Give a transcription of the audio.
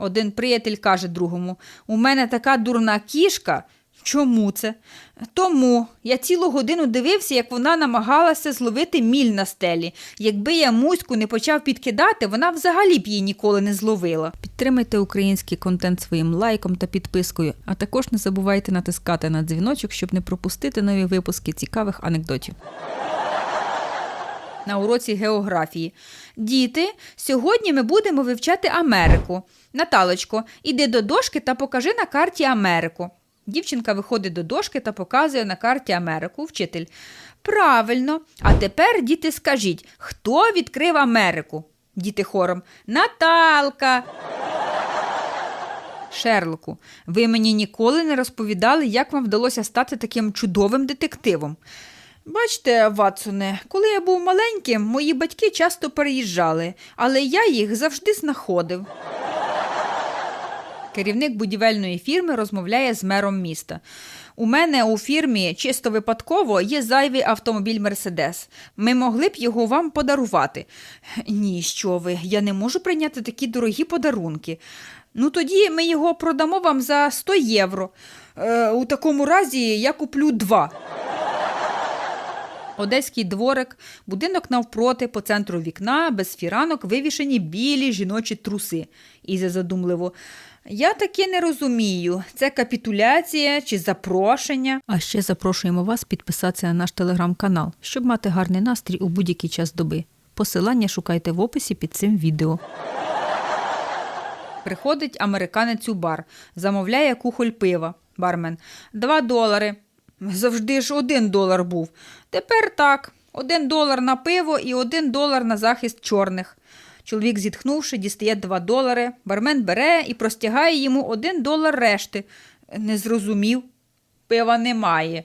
Один приятель каже другому: У мене така дурна кішка. Чому це? Тому я цілу годину дивився, як вона намагалася зловити міль на стелі. Якби я муську не почав підкидати, вона взагалі б її ніколи не зловила. Підтримайте український контент своїм лайком та підпискою, а також не забувайте натискати на дзвіночок, щоб не пропустити нові випуски цікавих анекдотів. На уроці географії. Діти, сьогодні ми будемо вивчати Америку. Наталочко, іди до дошки та покажи на карті Америку. Дівчинка виходить до дошки та показує на карті Америку. Вчитель. Правильно. А тепер, діти, скажіть, хто відкрив Америку? Діти хором. Наталка. Шерлоку, ви мені ніколи не розповідали, як вам вдалося стати таким чудовим детективом. Бачите, Ватсоне, коли я був маленьким, мої батьки часто переїжджали, але я їх завжди знаходив. Керівник будівельної фірми розмовляє з мером міста. У мене у фірмі чисто випадково є зайвий автомобіль Мерседес. Ми могли б його вам подарувати. Ні, що ви, я не можу прийняти такі дорогі подарунки. Ну тоді ми його продамо вам за 100 євро. Е, у такому разі я куплю два. Одеський дворик, будинок навпроти, по центру вікна, без фіранок вивішені білі жіночі труси. Ізя задумливо. Я таки не розумію, це капітуляція чи запрошення. А ще запрошуємо вас підписатися на наш телеграм-канал, щоб мати гарний настрій у будь-який час доби. Посилання шукайте в описі під цим відео. Приходить американець у бар, замовляє кухоль пива. Бармен. Два долари. Завжди ж один долар був. Тепер так. Один долар на пиво і один долар на захист чорних. Чоловік, зітхнувши, дістає два долари. Бармен бере і простягає йому один долар решти. Не зрозумів. Пива немає.